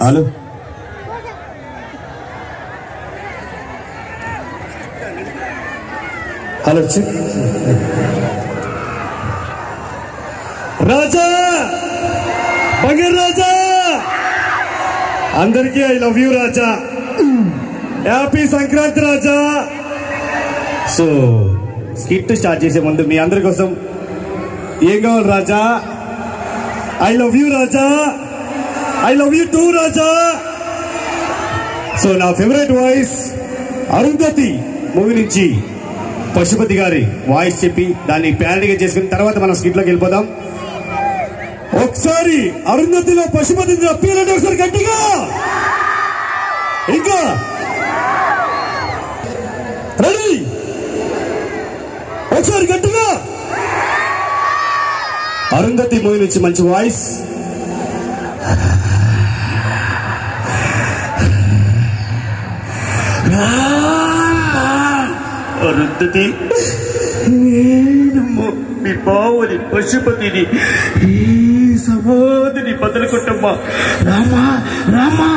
Hello hello check రాజా బంగారు రాజా అందరికీ ఐ లవ్ యూ రాజా హ్యాపీ సంక్రాంతి రాజా సో స్కిట్ స్టార్ట్ చేసే ముందు మీ అందరి కోసం ఏం కావాలి రాజా I love you Raja I love you too Raja. So నా ఫేవరెట్ వాయిస్ అరుంధతి మూవీ నుంచి పశుపతి గారి వాయిస్ చెప్పి దాన్ని ప్యారడీగా చేసుకుని తర్వాత మనం స్కిట్లోకి వెళ్ళిపోదాం. ఒకసారి అరుంధతిలో పశుపతి అప్పీలంటే ఒకసారి గట్టిగా! ఇంకా ఒకసారి గట్టిగా. అరుంధతి మూవీ నుంచి మంచి వాయిస్. అరుంధతి నేను మీ బావుని పశుపతిని ఈ సమాధిని బదులుకుంటమ్మా రామా రామా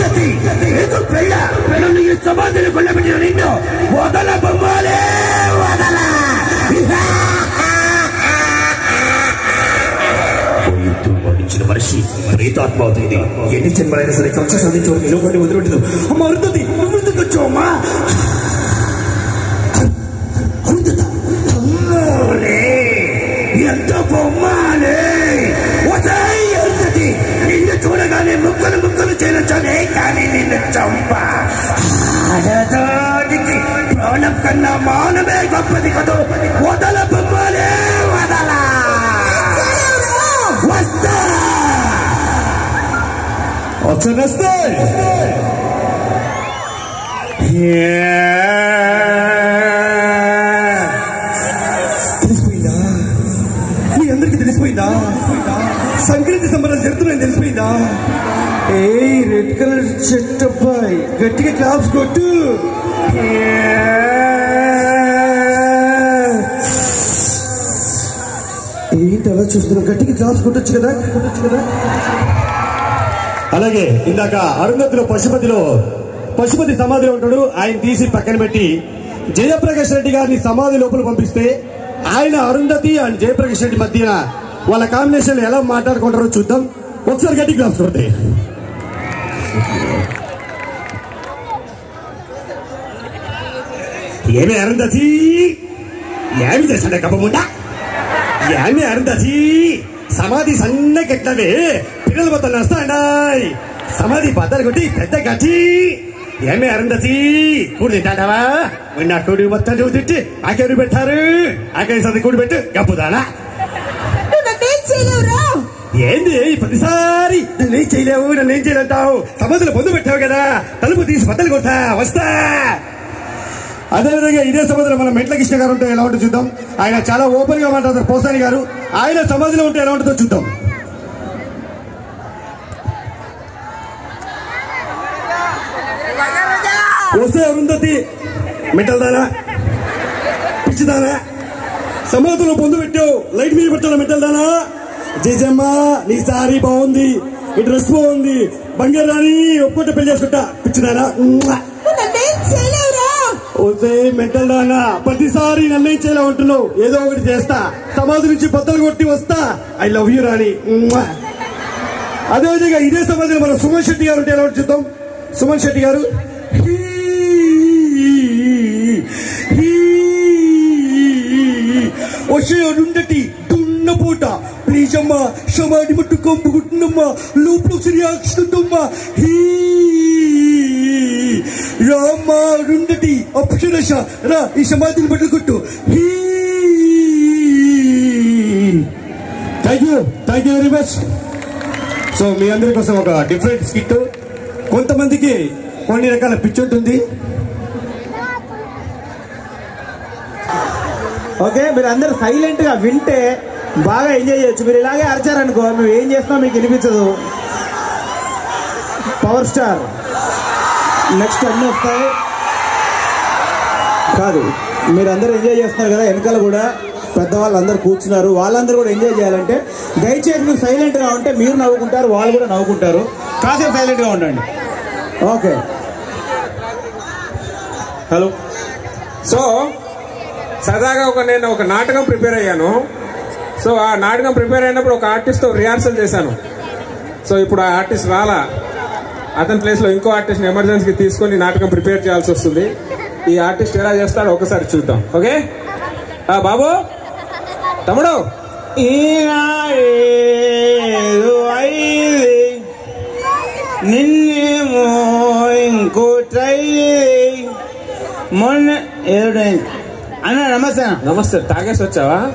రామే పెళ్ళ ఈ సమాధిని కొల్లబెట్టిన నిన్ను వదల బొమ్మాలే వదల. మనిషి ప్రేతాత్మ అవుతుంది. ఎన్ని జన్మలైనా సరే కక్ష సాధించడం నిలబడి వదిలి సంక్రాంతి సంబరాలు జరుగుతున్నాయని తెలిసిపోయిందా? ఏ రెడ్ కలర్ షర్ట్ అబ్బాయి. గట్టిగా క్లాప్స్ కొట్టు. ఏంటి అలా చూస్తున్నావు? గట్టిగా క్లాప్స్ కొట్టొచ్చు కదా? కొట్టొచ్చు కదా? అలాగే ఇందాక అరుంధతిలో పశుపతిలో పశుపతి సమాధిలో ఉంటాడు. ఆయన తీసి పక్కన పెట్టి జయప్రకాష్ రెడ్డి గారిని సమాధి లోపల పంపిస్తే ఆయన అరుంధతి అండ్ జయప్రకాష్ రెడ్డి మధ్య వాళ్ళ కాంబినేషన్ ఎలా మాట్లాడుకుంటారో చూద్దాం. ఒకసారి గట్టి క్లాప్స్ కొడతాయి ఏమి అరుంధతి? ఏమి చేశాడు కప్పముండా ఏమి అరుంధతి? సమాధి సన్నకెట్లవే పిల్లలు మొత్తం నస్తాండాయ్ సమాధి బద్దలు కొట్టి పెద్ద గట్టి. ఏమి అరుంధతి? కూడి తింటాడావా? నా కూడి మొత్తం నువ్వు తిట్టి ఆకెవరు పెట్టారు. ఆకెవరి సంది కూడి పెట్టు గప్పుదానా నువ్వు నన్నేం చేయలేవురా ఏంది? ఈ ప్రతిసారి నన్నేం చేయలేవు నన్నేం చేయలేంటావు సమాధిలో పొందు పెట్టావు కదా. తలుపు తీసి బద్దలు కొడతా వస్తా. అదేవిధంగా ఇదే సమాధిలో మన మెట్ల కృష్ణ గారు ఉంటే ఎలా ఉంటుందో చూద్దాం. ఆయన చాలా ఓపెన్గా మాట్లాడతారు పోసాని గారు. ఆయన సమాధిలో ఉంటే ఎలా ఉంటుందో చూద్దాం. వస్తే అరుంధతి మెట్టల్దానా పిచ్చిదానా సమాధిలో పొందు పెట్టావు. లైట్ మీద పెట్టాలా మెట్టల్దానా జయజమ్మ నీ సారీ బాగుంది ఈ డ్రెస్ బాగుంది. బంగారు రాని ఒప్పుకుంటే పెళ్ళి చేసుకుంటా. ఓసే మెంటల్ ప్రతిసారి నన్ను ఇచ్చేలా ఉంటున్నావు ఏదో ఒకటి చేస్తా. సమాధి నుంచి బద్దలు కొట్టి వస్తా. ఐ లవ్ యూ రాణి. అదేవిధంగా ఇదే సమాధిలో మనం సుమన్ శెట్టి గారు ఉంటే ఎలా చూద్దాం సుమన్ శెట్టి గారు వచ్చే అడుండటి దున్నపోట అమ్మా సమాధి మట్టు కంపుకుంటున్నమ్మా లోపల ఒకసారి యాక్చుకుందమ్మా హీ. రామ రెండటి అప్సరస రా ఈ సమాధిని బట్టలు he. Thank you thank you very much so మీ అందరి కోసం ఒక డిఫరెంట్ స్కిట్ కొంతమందికి కొన్ని రకాల పిచ్చి ఉంటుంది. ఓకే మీరు అందరు సైలెంట్గా వింటే బాగా ఎంజాయ్ చేయొచ్చు. మీరు ఇలాగే అరిచారనుకో మేము ఏం చేస్తున్నా మీకు వినిపించదు. పవర్ స్టార్ నెక్స్ట్ అన్ని వస్తాయి. కాదు మీరందరూ ఎంజాయ్ చేస్తున్నారు కదా వెనకాల కూడా పెద్దవాళ్ళు అందరూ కూర్చున్నారు. వాళ్ళందరూ కూడా ఎంజాయ్ చేయాలంటే దయచేసి మీరు సైలెంట్గా ఉంటే మీరు నవ్వుకుంటారు వాళ్ళు కూడా నవ్వుకుంటారు. కాసేపు సైలెంట్గా ఉండండి. ఓకే హలో సో సరదాగా ఒక నేను ఒక నాటకం ప్రిపేర్ అయ్యాను. సో ఆ నాటకం ప్రిపేర్ అయినప్పుడు ఒక ఆర్టిస్ట్తో రిహార్సల్ చేశాను. సో ఇప్పుడు ఆ ఆర్టిస్ట్ రాలా. అతని ప్లేస్లో ఇంకో ఆర్టిస్ట్ని ఎమర్జెన్సీకి తీసుకొని నాటకం ప్రిపేర్ చేయాల్సి వస్తుంది. ఈ ఆర్టిస్ట్ ఎలా చేస్తాడో ఒకసారి చూద్దాం. ఓకే? బాబు? తమ్ముడు? నిన్నేమో ఇంకో ట్రై మొన్న ఏడైంది అన్న నమస్తే నమస్తే. తాగేసి వచ్చావా?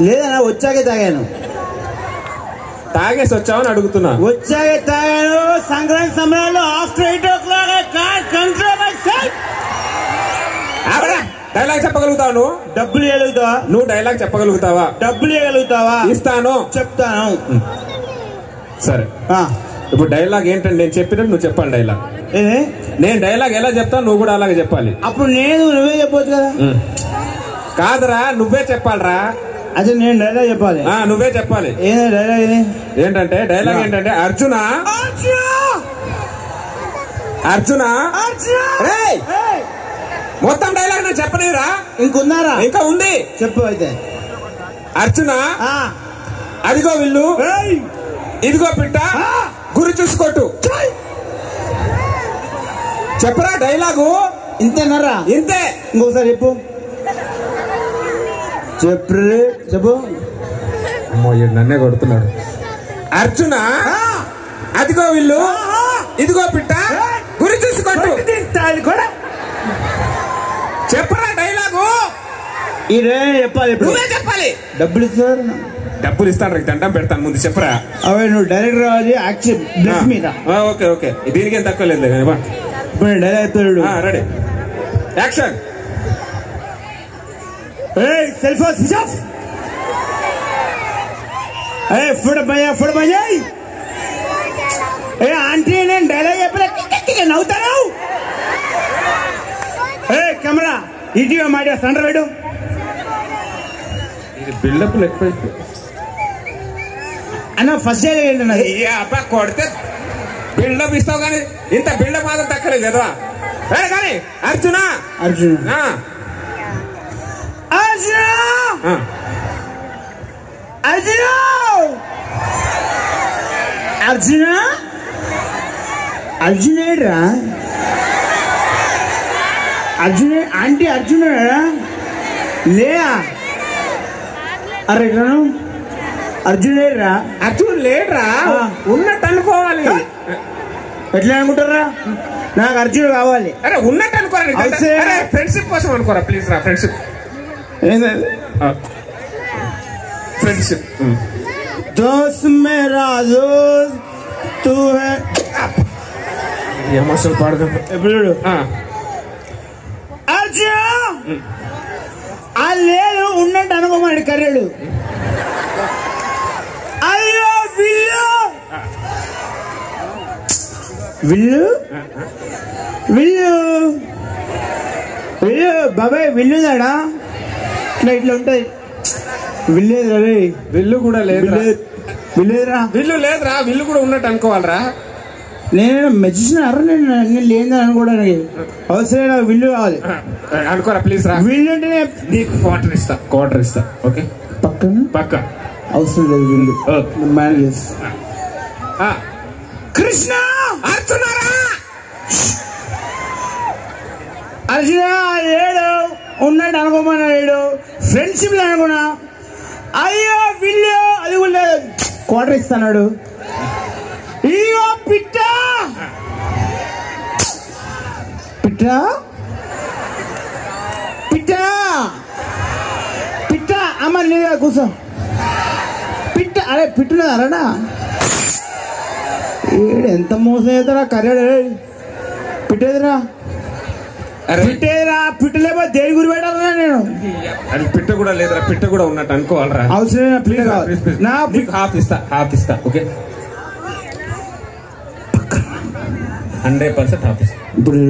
లేదన్నా వచ్చాకే తాగాను. తాగేసి వచ్చావా అని అడుగుతున్నా. వచ్చాకే తాగాను. సంక్రాంతి సమయంలో after eight o'clock car control myself dialogue చెప్పగలుగుతావు నువ్వు? డబ్బులు ఇవ్వగలుగుతావా? నువ్వు డైలాగ్ చెప్పగలుగుతావా? డబ్బులు ఇవ్వగలుగుతావా? ఇస్తాను. చెప్తాను. సరే. ఇప్పుడు డైలాగ్ ఏంటంటే నేను చెప్పినట్టు నువ్వు చెప్పాలి డైలాగ్? నేను డైలాగ్ ఎలా చెప్తాను నువ్వు కూడా అలాగే చెప్పాలి. అప్పుడు నేను నువ్వే చెప్పొచ్చు కదా. కాదురా నువ్వే చెప్పాలిరా. అదే నేను డైలాగ్ చెప్పాలి. ఆ, నువ్వే చెప్పాలి. ఏదో డైలాగ్ ఇది? ఏంటంటే డైలాగ్ ఏంటంటే అర్జున? అర్జున! రేయ్! మొత్తం డైలాగ్ నేను చెప్పలేదురా. ఇంకున్నారా ఇంకా ఉంది. చెప్పు అయితే. అర్జున? ఆ. అదిగో విల్లు. ఏయ్! ఇదిగో పిట్ట. గురి చూసుకోట్టు చెప్పరా డైలాగు? ఇంతేనారా ఇంతే. ఇంకోసారి చెప్పు. చెప్పు. చెప్పు. అమ్మో నన్నే కొడుతున్నాడు. అర్జున? అదిగో విల్లు. ఇదిగో పిట్ట. గురి చూసుకోట్టు కూడా. చెప్పరా డైలాగు? ఇదే చెప్పాలి నువ్వే చెప్పాలి. డబ్బులు ఇస్తారు. డబ్బులు ఇస్తాను రేపు దండం పెడతాను ముందు చెప్పరా? అవే నువ్వు డైరెక్టర్ రావాలి యాక్షన్ బ్లెస్ మీద. Okay okay. దీనికి ఏం తక్కువ లేదు కానీ బా. ఇప్పుడు నేను డైరెక్ట్ చెప్తాడు ఆ, ready action cell phone switch off ఏ ఫుడ్ భయ్యా ఫుడ్ భయ్యా ఏ ఆంటీ నేను డైలాగ్ చెప్పలే. నవ్వుతాను ఏ కెమెరా ఇటీవల మాట సెంటర్ వేడు. ఇది బిల్డప్ ఎక్కువ అన్న ఫస్ట్ ఈ అబ్బా కొడితే బిల్డప్ ఇస్తావు కానీ ఇంత బిల్డప్ మాత్రం తక్కలేదు కదా కానీ అర్జున? అర్జున్. అర్జున్. అర్జున్ అర్జున? అర్జునేడ్రా? అర్జునే ఆంటీ అర్జునేడా లేడా అరే ఇట్లను అర్జునేడ్రా? అర్జున్ లేడ్రా. ఉన్నట్టు అనుకోవాలి. ఎట్లా అనుకుంటారా? నాకు అర్జున్ కావాలి. అరే ఉన్నట్టు అనుకోరా ఫ్రెండ్షిప్ కోసం అనుకోరా ప్లీజ్ రా ఫ్రెండ్షిప్ ఫ్రెండ్షిప్ దోస్త్ మేరా దోస్త్ తూ హై. ఎమోషన్ పాడుకుంటా ఎప్పుడు ఆ. లేదు ఉన్నట్టు అనుకోమండి కర్రెడు అయ్యో విల్లు! విల్లు? విల్లు? విల్లు బాబాయ్ విల్లుదాడా ఇట్లా విల్లేదురా రే విల్లు కూడా లేదురా. విల్లు విల్లేదురా విల్లు లేదురా విల్లు కూడా ఉన్నట్టు అనుకోవాలరా. నేను మెజిషన్ అర్ర నేను నేను లేదని అనుకోవడానికి అవసరం నాకు విల్లు కావాలి. అనుకోరా ప్లీజ్ రా విల్లు అంటేనే నీకు క్వార్టర్ ఇస్తా క్వార్టర్ ఇస్తా ఓకే? పక్కన పక్క. అవసరం లేదు విల్లు. మేనేజ్ కృష్ణ అర్జునారా అర్జున లేడు ఉన్నాడు అనుకోమన్నాడు లేడు ఫ్రెండ్షిప్ అనుకున్నా. అయ్యో విల్లు అది కూడా క్వార్టర్ ఇస్తున్నాడు. అయ్యో పిట్ట. పిట్ట? పిట్ట? పిట్ట అమ్మ నీగా కూర్చో. పిట్ట అరే పిట్టున్నదారా ఏడు ఎంత మోసం అవుతారా కర్యాడు పిట్టేదిరా. అరే. పిట్టేదిరా పిట్టలేపో దేని గురి పెట్టాలరా నేను? అది పిట్ట కూడా లేదురా పిట్ట కూడా ఉన్నట్టు అనుకోవాలరా. అవసరమైన? పిట్ట ప్లీజ్. నా హాఫ్ ఇస్తా హాఫ్ ఇస్తా ఓకే హండ్రెడ్ పర్సెంట్ హాఫ్ ఇస్తా. ఇప్పుడు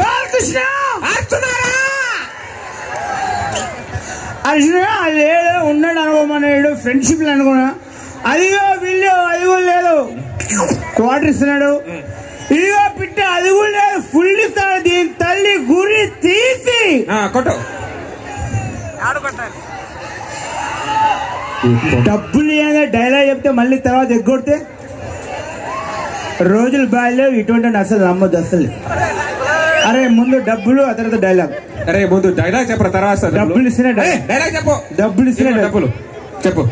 బాలకృష్ణ! అర్జున అర్చునారా అర్జున లేడు ఉన్నాడు అనుకోమన్నాడు ఫ్రెండ్షిప్ అనుకున్నా. అదిగో వీళ్ళు అది కూడా లేదు క్వార్టర్ ఇస్తున్నాడు. ఇదిగో పిట్ట అది కూడా లేదు. ఫుల్ ఇస్తాడు దీని తల్లి గురి తీసి. ఆ, కొట్టు. డబ్బులు ఇవ్వగా డైలాగ్ చెప్తే మళ్ళీ తర్వాత ఎగ్గొడితే రోజులు బాగాలేవు ఇటువంటి అసలు నమ్మొద్దు అసలు అరే ముందు డబ్బులు ఆ తర్వాత డైలాగ్. అరే ముందు డైలాగ్ చెప్పరా తర్వాత డబ్బులు. డబ్బులు ఇస్తేనే డై- ఏయ్, డైలాగ్ చెప్పు. డబ్బులు ఇస్తేనే ఇదిగో డబ్బులు. చెప్పు.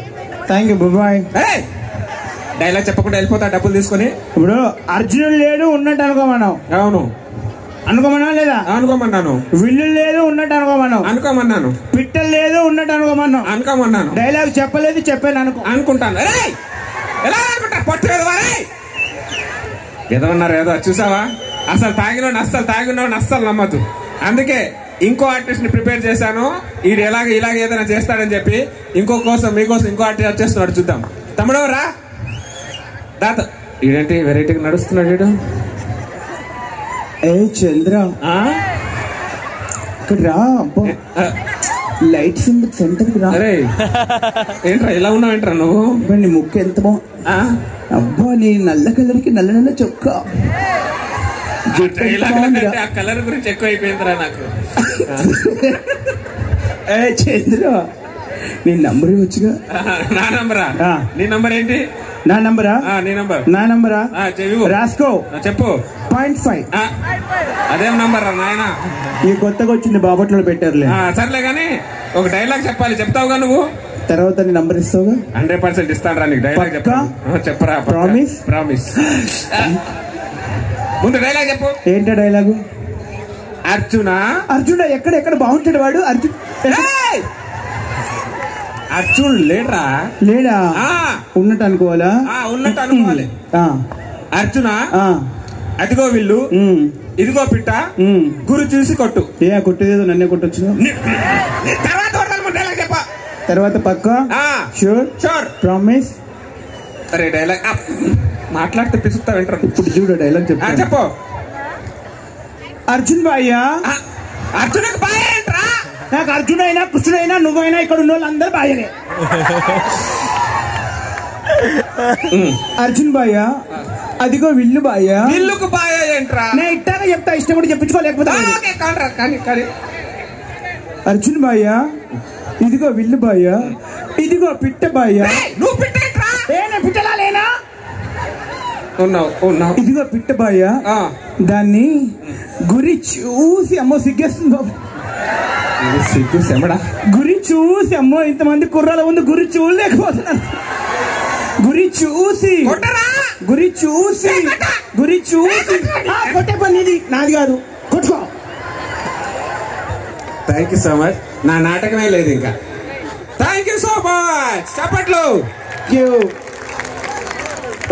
థ్యాంక్ యూ బాయ్ ఏయ్, డైలాగ్ చెప్పకుండా వెళ్ళిపోతా డబ్బులు తీసుకొని. ఇప్పుడు అర్జునుడు లేడు ఉన్నట్టు అనుకోమన్నావు. అవును. అనుకోమన్నావు లేదా? అనుకోమన్నాను. విల్లు లేదు ఉన్నట్టు అనుకోమన్నావు. అనుకోమన్నాను. పిట్టలు లేదు ఉన్నట్టు అనుకోమన్నావు. అనుకోమన్నాను. డైలాగ్ చెప్పలేదు చెప్పాను అనుకో. అనుకుంటాను. ఎలా అనుకుంటా? పొట్టు ఏదో ఉన్నారు ఏదో చూసావా? అసలు తాగినోడిని అస్సలు తాగినోడిని అస్సలు నమ్మద్దు. అందుకే ఇంకో ఆర్టిస్ట్ని ప్రిపేర్ చేశాను. ఈడు ఎలాగ ఇలాగ ఏదైనా చేస్తాడని చెప్పి ఇంకో కోసం మీకోసం ఇంకో ఆర్టిస్ట్ వచ్చేస్తున్నాడు చూద్దాం. తమ్ముడు రా దాత. ఈడేంటి వెరైటీగా నడుస్తున్నాడు వీడు ఏ చంద్ర? ఇక్కడ రా అబ్బో. లైట్స్ సెంటర్కి రా. అరే ఏంట్రా ఇలా ఉన్నావు ఏంట్రా నువ్వు నీ ముక్కు ఎంత బా ఆ? అబ్బా నీ నల్ల కలర్కి నల్ల నల్ల చొక్కా. ఆ కలర్ గురించి ఎక్కువ అయిపోయిందిరా నాకు. ఏ చంద్ర నీ నంబర్ వచ్చుగా నా నంబరా. నీ నంబర్ ఏంటి? నా నంబరా? నీ నంబర్. నా నంబరా. రాసుకో. చెప్పు. Point five. అదేం నంబర్ నాయన? ఈ కొత్తగా వచ్చింది బాపట్లో పెట్టారులే. సర్లే కానీ ఒక డైలాగ్ చెప్పాలి. చెప్తావుగా నువ్వు? తర్వాత నీ నంబర్ ఇస్తావుగా? హండ్రెడ్ పర్సెంట్ ఇస్తాను రా నీకు డైలాగ్ పక్కా? చెప్పు ఆ, చెప్పరా Promise? ప్రామిస్? ముందు డైలాగ్ చెప్పు. ఏంటా డైలాగు? అర్జున? అర్జున్ ఎక్కడ ఎక్కడ బాగుంటాడు వాడు? అర్జున్! అర్జున్ లేడ్రా? లేడా? ఆ, ఉన్నట్టు అనుకోవాలా ఆ, ఉన్నట్టు అనుకోవాలి అర్జున? అదిగో ఉమ్, ఇదిగో పిట్ట. గురు చూసి కొట్టు. ఏ కొట్టేదేదో నన్నే కొట్టొచ్చు తర్వాత చెప్ప. తర్వాత పక్క? ఆ, షూర్ షూర్ ప్రామిస్ అరే డైలాగ్. మాట్లాడితే పిసుకుతా వింటారు. ఇప్పుడు చూడు డైలాగ్ ఆ, చెప్తా చెప్పు. అర్జున్ బాయ్యా? బాయ్. ఏంట్రా నాకు అర్జున్ అయినా కృష్ణుడు అయినా నువ్వైనా ఇక్కడ ఉన్న వాళ్ళు అందరు బాయ్యనే అర్జున్ బాయ్యా? అదిగో విల్లు బాయ్యా? ఇల్లుకు బాయ్ ఏంట్రా? నేను ఇట్టాగా చెప్తా ఇష్టం కూడా చెప్పించుకోలేకపోతే అర్జున్ బాయ్యా? ఇదిగో విల్లు బాయ్యా? ఇదిగో పిట్ట ఏయ్, నువ్వు ఏనా పిట్టలా లేనా? ఉన్నావు ఉన్నావు. ఇదిగో పిట్ట బాయ్యా? ఆ, దాన్ని గురి చూసి అమ్మో సిగ్గేస్తుంది బాబు. సిగ్గు గురి చూసి అమ్మో ఇంతమంది కుర్రాల ముందు గురి చూడలేకపోతున్నాను గురి చూసి కొట్టరా? గురి చూసి గురి చూసి. ఆ, కొట్టే పని ఇది. నాది కాదు. కొట్టుకో. థ్యాంక్ యూ సో మచ్ నా నాటకమే లేదు ఇంకా. థ్యాంక్ యూ సో మచ్ చప్పట్లు.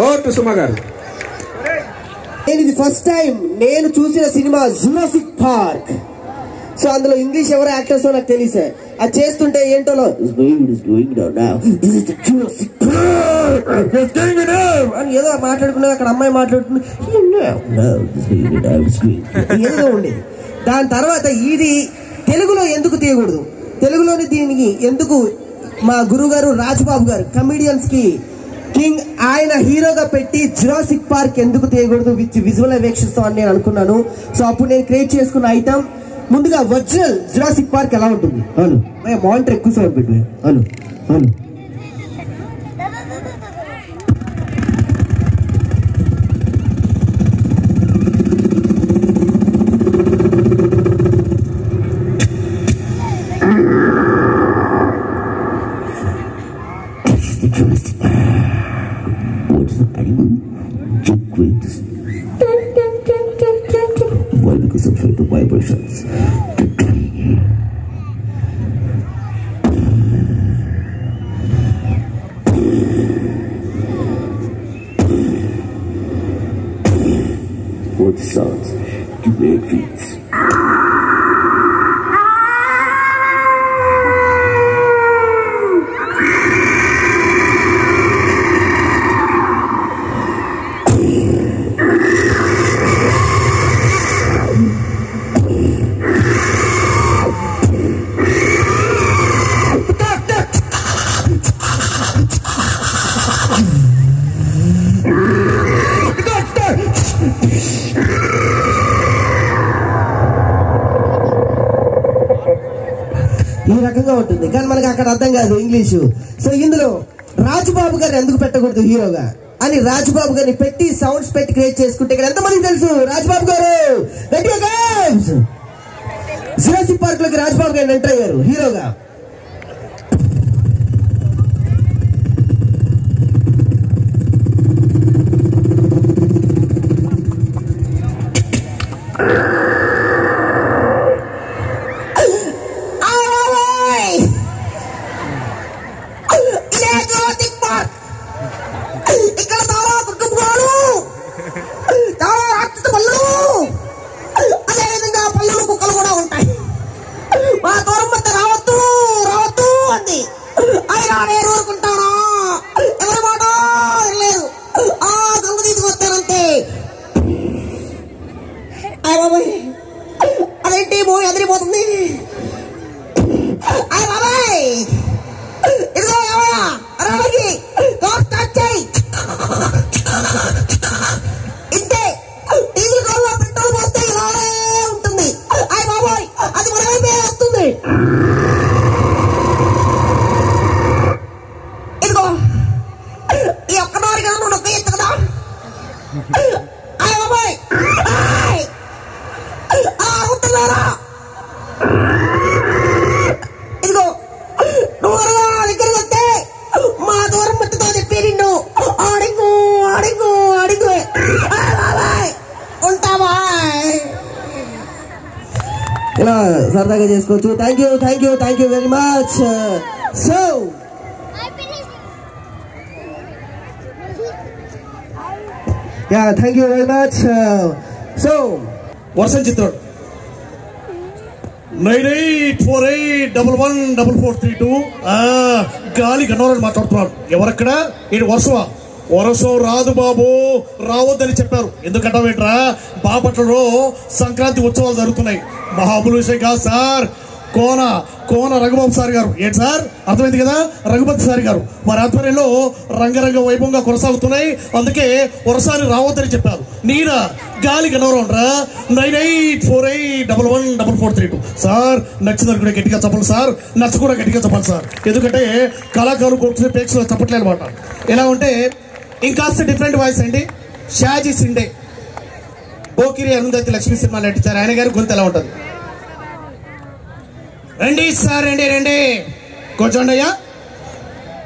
ఓ టు సుమ గారు. నేను ఇది ఫస్ట్ టైం నేను చూసిన సినిమా జురాసిక్ పార్క్ సో అందులో ఇంగ్లీష్ ఎవరు యాక్టర్స్ నాకు తెలిసే. అది చేస్తుంటే ఏంటో అని ఏదో మాట్లాడుకున్నది అక్కడ అమ్మాయి మాట్లాడుతుంది ఏదో ఉండేది. దాని తర్వాత ఇది తెలుగులో ఎందుకు తీయకూడదు? తెలుగులోని దీనికి ఎందుకు మా గురుగారు రాజ్బాబు గారు కమిడియన్స్కి కింగ్ ఆయన హీరోగా పెట్టి జురాసిక్ పార్క్ ఎందుకు తీయకూడదు విత్ విజువల్ వీక్షిస్తాం అని నేను అనుకున్నాను. సో అప్పుడు నేను క్రియేట్ చేసుకున్న ఐటమ్ ముందుగా ఒరిజినల్ జురాసిక్ పార్క్ ఎలా ఉంటుంది? అవును. మానిటర్ ఎక్కువ సేపు పెట్టు. అవును. అవును. because of the vibrations. ఈ రకంగా ఉంటుంది. కానీ మనకి అక్కడ అర్థం కాదు ఇంగ్లీషు. సో ఇందులో రాజుబాబు గారు ఎందుకు పెట్టకూడదు హీరోగా? అని రాజుబాబు గారిని పెట్టి సౌండ్స్ పెట్టి క్రియేట్ చేసుకుంటే ఇక్కడ ఎంతమందికి తెలుసు? రాజుబాబు గారు! గట్టిగా గేమ్స్ జురాసిక్ పార్క్లోకి రాజుబాబు గారిని ఎంటర్ అయ్యారు హీరోగా. అయినా నేను ఊరుకుంటానా ఎవరి మాట? లేదు ఆ దొంగ తీసుకొస్తానంతే బాబాయ్. అదేంటి? మూవీ అదిరిపోతుంది అయ్య బాబాయ్. ఇదిగో ఎవరా రావడానికి డోర్ స్టార్ట్ చేయి. ఇంతే. డీజిల్ కాల్లో పెట్రోల్ పోస్తే ఇలానే ఉంటుంది. అయ్య బాబాయ్ అది మన వస్తుంది ఇదిగో ఈ ఒక్క డోర్ కదా నువ్వు నొక్క ఎత్తు కదా అయ్య బాబాయ్ ఆయ్! ఆ, అవుతున్నారా ఇదిగో నువ్వు త్వరగా దగ్గరికి వస్తే మా దూరం మట్టుతో చెప్పి నిన్ను అడిగు అడిగు అడిగు ఆ, బాబాయ్ ఉంటావా ఇలా సరదాగా చేసుకోవచ్చు thank you thank you thank you very much so yeah thank you very much so వర్షం చిత్రుడు nine eight four eight double one double four three two గాలి గన్నవరాడు మాట్లాడుతున్నాడు ఎవరక్కడ ఇది వర్షమా వర్షం రాదు బాబు రావద్దని చెప్పారు ఎందుకంటావేంట్రా బాపట్లలో సంక్రాంతి ఉత్సవాలు జరుగుతున్నాయి మహాబులు విషయం కాదు సార్ కోన కోన రఘుబాబు సార్ గారు. ఏంటి సార్? అర్థమైంది కదా? రఘుపతి సార్ గారు. వారి ఆధ్వర్యంలో రంగరంగ వైభవంగా కొనసాగుతున్నాయి. అందుకే వరసారి రావద్దని చెప్పారు. నీన గాలి గనవరం రా. Nine eight four eight double one double four three two. Sir నచ్చిందని కూడా గట్టిగా చెప్పాలి సార్. నచ్చ కూడా గట్టిగా చెప్పాలి సార్. ఎందుకంటే కళాకారులు కొట్టుకునే ప్రేక్షకులు చెప్పట్లేదు అనమాట ఎలా ఉంటే ఇంకాస్త డిఫరెంట్ వాయిస్ అండి. షాజీ సిండే. బోకిరి అరుంధతి లక్ష్మీ సినిమా నటించారు. ఆయన గారి గొంతు ఎలా ఉంటుంది? రండి సార్ రండి రండి. కూర్చోండి అయ్యా.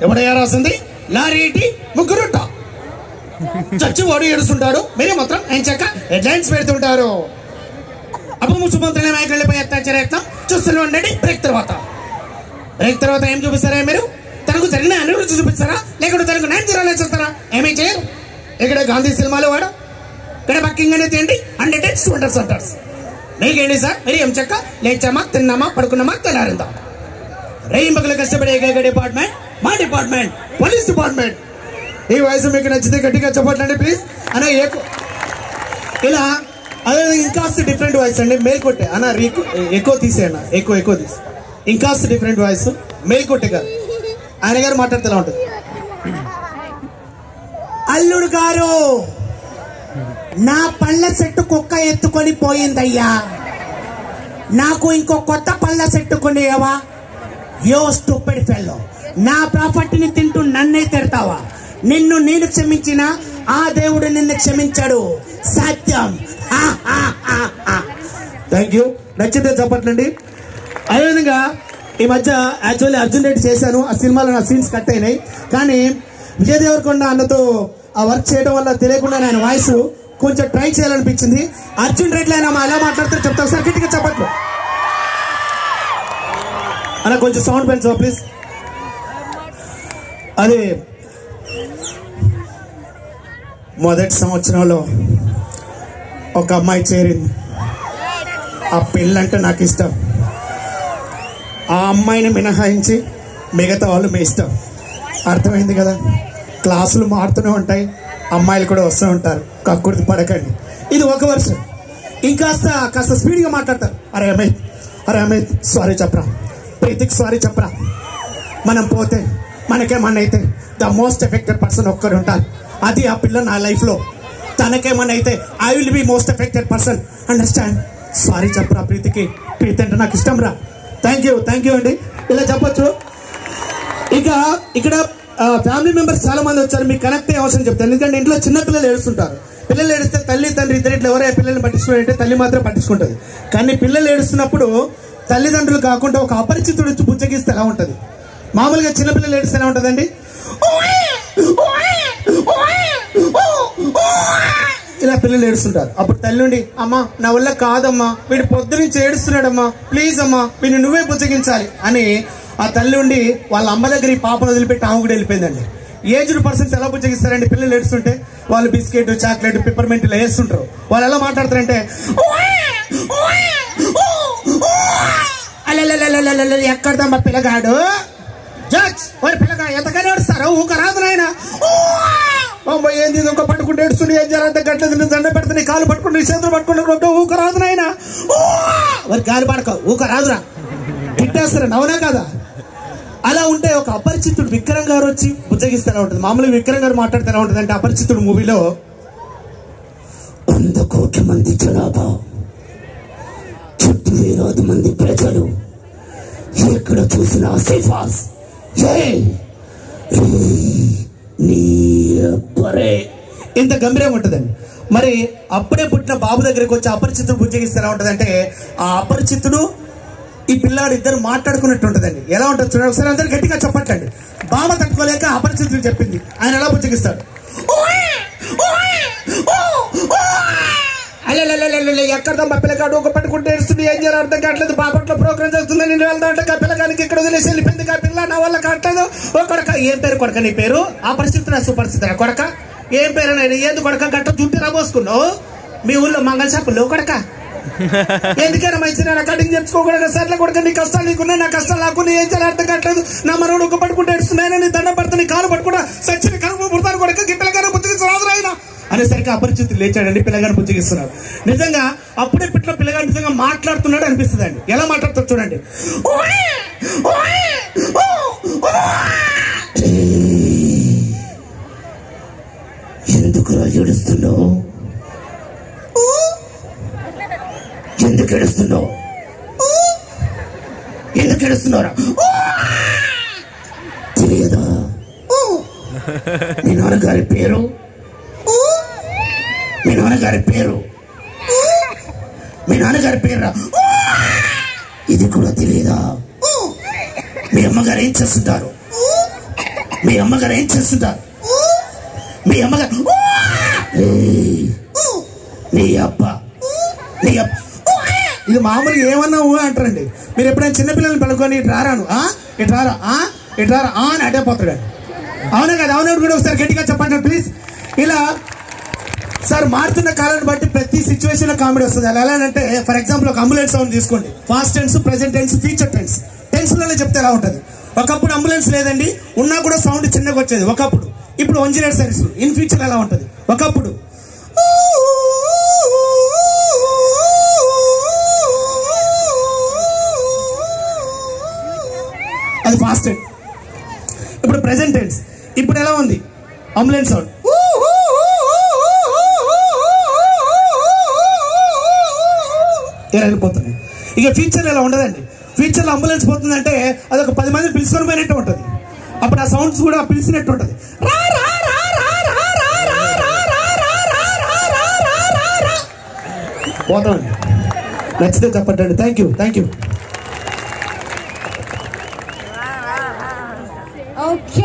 ఎవడయ్యా రాసింది? లారీటి ఇటీ చచ్చి వాడు ఏడుస్తుంటాడు. మీరే మాత్రం ఆయన చెక్క? హెడ్లైన్స్ పెడుతుంటారు. అప్పు ముఖ్యమంత్రి నాయకులపై అత్యాచార యత్నం చూస్తూనే ఉండండి బ్రేక్ తర్వాత. బ్రేక్ తర్వాత ఏం చూపిస్తారా మీరు? తనకు జరిగిన అభివృద్ధి చూపిస్తారా? లేకుంటే తనకు నేను తీరాలే చూస్తారా ఏమీ చేయరు. ఇక్కడ గాంధీ సినిమాలో వాడు. ఇక్కడ బక్కింగ్ అనేది ఏంటి? హండ్రెడ్ డేస్ వండర్ సెంటర్స్ మీకేంటి సార్ మీరు ఏం చెక్క లేచామా తిన్నామా పడుకున్నామా తెల్లారిందా రేయి పగలు కష్టపడే ఏకైక డిపార్ట్మెంట్ మా డిపార్ట్మెంట్ పోలీస్ డిపార్ట్మెంట్ ఈ వయసు మీకు నచ్చితే గట్టిగా చెప్పట్లండి ప్లీజ్ అనే ఎక్కువ ఇలా అదే ఇంకాస్త డిఫరెంట్ వాయిస్ అండి మేల్ కొట్టే అన్న రీకు ఎక్కువ తీసేయన్న ఎక్కువ ఎక్కువ తీసి ఇంకాస్త డిఫరెంట్ వాయిస్ మేల్ కొట్టే గారు ఆయన గారు మాట్లాడితే ఎలా ఉంటుంది అల్లుడు గారు నా పళ్ళ చెట్టు కుక్క ఎత్తుకొని పోయిందయ్యా. నాకు ఇంకో కొత్త పళ్ళ చెట్టు కొనియవా? యో స్టూపెడ్ ఫెల్లో. నా ప్రాపర్టీని తింటూ నన్నే తిడతావా? నిన్ను నేను క్షమించిన ఆ దేవుడు నిన్ను క్షమించాడు. సత్యం. ఆ, ఆ, ఆ, ఆ. థ్యాంక్ యూ నచ్చితే చెప్పట్లండి. అదేవిధంగా ఈ మధ్య యాక్చువల్లీ అర్జున్ రెడ్డి చేశాను. ఆ సినిమాలో నా సీన్స్ కట్ అయినాయి. కానీ విజయ్ దేవరకొండ అన్నతో ఆ వర్క్ చేయడం వల్ల తెలియకుండా నేను వాయిస్ కొంచెం ట్రై చేయాలనిపించింది. అర్జున్ రెడ్డి ఆయన ఎలా మాట్లాడతారో చెప్తాను. సార్ గట్టిగా చెప్పట్లు. అలా కొంచెం సౌండ్ పెంచు ప్లీజ్ అది మొదటి సంవత్సరంలో ఒక అమ్మాయి చేరింది. ఆ పెళ్ళంటే నాకు ఇష్టం. ఆ అమ్మాయిని మినహాయించి మిగతా వాళ్ళు మీ ఇష్టం. అర్థమైంది కదా? క్లాసులు మారుతూనే ఉంటాయి. అమ్మాయిలు కూడా వస్తూ ఉంటారు. కక్కుర్తి పడకండి. ఇది ఒక వర్షం. ఇంకాస్త కాస్త స్పీడ్గా మాట్లాడతారు. అరే అమిత్ అరే అమిత్ సారీ చెప్పరా. ప్రీతికి సారీ చెప్పరా. మనం పోతే మనకేమన్నా అయితే ద మోస్ట్ ఎఫెక్టెడ్ పర్సన్ ఒక్కరు ఉంటారు. అది ఆ పిల్ల నా లైఫ్లో. తనకేమన్నా అయితే I will be most affected person understand sorry చెప్పరా ప్రీతికి. ప్రీతి అంటే నాకు ఇష్టం రా థ్యాంక్ యూ థ్యాంక్ యూ అండి. ఇలా చెప్పొచ్చు. ఇక ఇక్కడ ఫ్యామిలీ మెంబర్స్ చాలా మంది వచ్చారు. మీకు కనెక్ట్ అయ్యే అవసరం చెప్తాను. ఎందుకంటే ఇంట్లో చిన్న పిల్లలు ఏడుస్తుంటారు. పిల్లలు ఏడిస్తే తల్లి తండ్రి ఇద్దరు ఇట్లా ఎవరైనా పిల్లల్ని పట్టించుకుంటే తల్లి మాత్రం పట్టించుకుంటుంది. కానీ పిల్లలు ఏడుస్తున్నప్పుడు తల్లిదండ్రులు కాకుండా ఒక అపరిచితుడు వచ్చి బుచ్చగిస్తే ఎలా ఉంటుంది? మామూలుగా చిన్నపిల్లలు ఏడిస్తే ఎలా ఉంటుందండి? ఇలా పిల్లలు ఏడుస్తుంటారు. అప్పుడు తల్లి నుండి అమ్మా నా వల్ల కాదమ్మా. వీడు పొద్దు నుంచి ఏడుస్తున్నాడమ్మా. ప్లీజ్ అమ్మా వీడిని నువ్వే బుచ్చగించాలి అని ఆ తల్లి ఉండి వాళ్ళ అమ్మ దగ్గర ఈ పాపను వదిలిపెట్టి ఆమె కూడా వెళ్ళిపోయిందండి. ఏజ్డ్ పర్సన్స్ ఎలా బుచ్చగిస్తారండి పిల్లలు ఏడుస్తుంటే వాళ్ళు బిస్కెట్ చాక్లెట్ పిప్పర్మెంట్ ఇలా వేస్తుంటారు. వాళ్ళు ఎలా మాట్లాడతారంటే అలలలలలలల, ఎక్కడదమ్మా పిల్లగాడు? జడ్జ్ వారి పిల్లగా ఎంతగానే ఏడుస్తారా? ఊక రాదు నాయన. అమ్మ ఏంది ఇంకో పట్టుకుంటే ఏడుస్తుంది ఏం చేయాలంటే గట్ల తిని దండ పెడితే నీ కాలు పట్టుకుంటే నీ చేతులు పట్టుకుంటే ఊక రాదు నాయన. వారి గాలి పడక ఊక రాదురా. తిట్టేస్తారా? అవునా కదా? ఉంటే ఒక అపరిచితుడు విక్రమ్ గారు వచ్చి బుజ్జగిస్తూనే ఉంటుంది. మామూలుగా విక్రమ్ గారు మాట్లాడుతూనే ఉంటుంది. అంటే అపరిచితుడు మూవీలో వంద కోట్ల మంది జనాభా చుట్టూ వేలాది మంది ప్రజలు ఎక్కడ చూసినా సేఫాస్ ఏయ్! ఇంత గంభీరంగా ఉంటుందండి. మరి అప్పుడే పుట్టిన బాబు దగ్గరికి వచ్చి అపరిచితుడు బుజ్జగిస్తూనే ఉంటుందంటే ఆ అపరిచితుడు ఈ పిల్లాడు ఇద్దరు మాట్లాడుకున్నట్టు ఉంటుందండి ఎలా ఉంటుంది చూడండి. ఒకసారి అందరు గట్టిగా చెప్పట్లండి బామ తట్టుకోలేక అపరిచితులు చెప్పింది. ఆయన ఎలా బుజ్జగిస్తాడు? ఎక్కడ ఎక్కడదమ్మా పిల్లగాడు ఒక పట్టుకుంటే ఏడుస్తుంది ఏం చేయాలి అర్థం కావట్లేదు బాపట్లో ప్రోగ్రామ్ చేస్తుంది నేను వెళ్తా అంటే ఆ పిల్లగానికి ఇక్కడ వదిలేసి వెళ్ళిపోయింది ఆ పిల్ల నా వల్ల కావట్లేదు ఓ కొడక ఏం పేరు కొడక నీ పేరు ఆ పరిస్థితి సుపరిస్థితి కొడక ఏం పేరు నేను ఏంది కొడక గట్ట జుట్టు రాబోసుకున్నావు మీ ఊళ్ళో మంగళ షాపులో కొడక ఎందుకైనా మంచి నా కటింగ్ చెప్పుకోకూడదు సర్లే కొడక నీ కష్టాలు నీకున్నాయి నా కష్టాలు నాకు ఏం చేయాలి అర్థం కావట్లేదు. నా మనోడు ఒక పట్టుకుంటే ఎడుస్తున్నాయని నీ దండం పడుతుంది నీ కాలు పట్టుకుంటా సచ్చిన కరువు పుడతాను కొడక పిల్లగానే బుద్ధికి రాదు రాయినా అనేసరికి అపరిచితులు లేచాడండి పిల్లగాని బుజ్జగిస్తున్నాడు నిజంగా అప్పుడే పిట్ల పిల్లగాడు నిజంగా మాట్లాడుతున్నాడు అనిపిస్తుంది అండి ఎలా మాట్లాడుతాడు చూడండి. ఎందుకు ఏడుస్తున్నావు? ఎందుకు ఏడుస్తున్నావు? ఎందుకు ఏడుస్తున్నారా తెలియదా? మీ నాన్నగారి పేరు? మీ నాన్నగారి పేరు? మీ నాన్నగారి పేరు ఇది కూడా తెలియదా? మీ అమ్మగారు ఏం చేస్తుంటారు మీ అమ్మగారు ఏం చేస్తుంటారు మీ అమ్మగారు మీ అప్ప మీ అప్ప ఇది మామూలుగా ఏమన్నా ఊ అంటారండి. మీరు ఎప్పుడైనా చిన్నపిల్లల్ని పడుకొని ఇటు రారాను? ఆ? ఇటు రారా? ఆ? ఇటు రారా? ఆ అని అడ్డపోతాడు అవునా కదా? అవునప్పుడు కూడా ఒకసారి గట్టిగా చెప్పండి ప్లీజ్. ఇలా సార్ మారుతున్న కాలాన్ని బట్టి ప్రతి సిచ్యువేషన్లో కామెడీ వస్తుంది. అలా ఎలా అంటే ఫర్ ఎగ్జాంపుల్ ఒక అంబులెన్స్ సౌండ్ తీసుకోండి. Past tense present tense future tense టెన్స్లోనే చెప్తే ఎలా ఉంటుంది? ఒకప్పుడు అంబులెన్స్ లేదండి. ఉన్నా కూడా సౌండ్ చిన్నగా వచ్చేది. ఒకప్పుడు. ఇప్పుడు one zero service in future ఎలా ఉంటుంది? ఒకప్పుడు. అది ఫాస్ట్ ఇప్పుడు ప్రెసెంట్ టెన్స్ ఇప్పుడు ఎలా ఉంది? అంబులెన్స్ సౌండ్ వెళ్ళిపోతున్నాయి వెళ్ళిపోతుంది ఇక ఫ్యూచర్ ఎలా ఉండదండి? ఫ్యూచర్లో అంబులెన్స్ పోతుందంటే అది ఒక పది మంది పిలుచుకొని పోయినట్టు ఉంటుంది. అప్పుడు ఆ సౌండ్స్ కూడా పిలిచినట్టు ఉంటుంది. పోతామండి. నచ్చితే చెప్పండి థ్యాంక్ యూ థ్యాంక్ యూ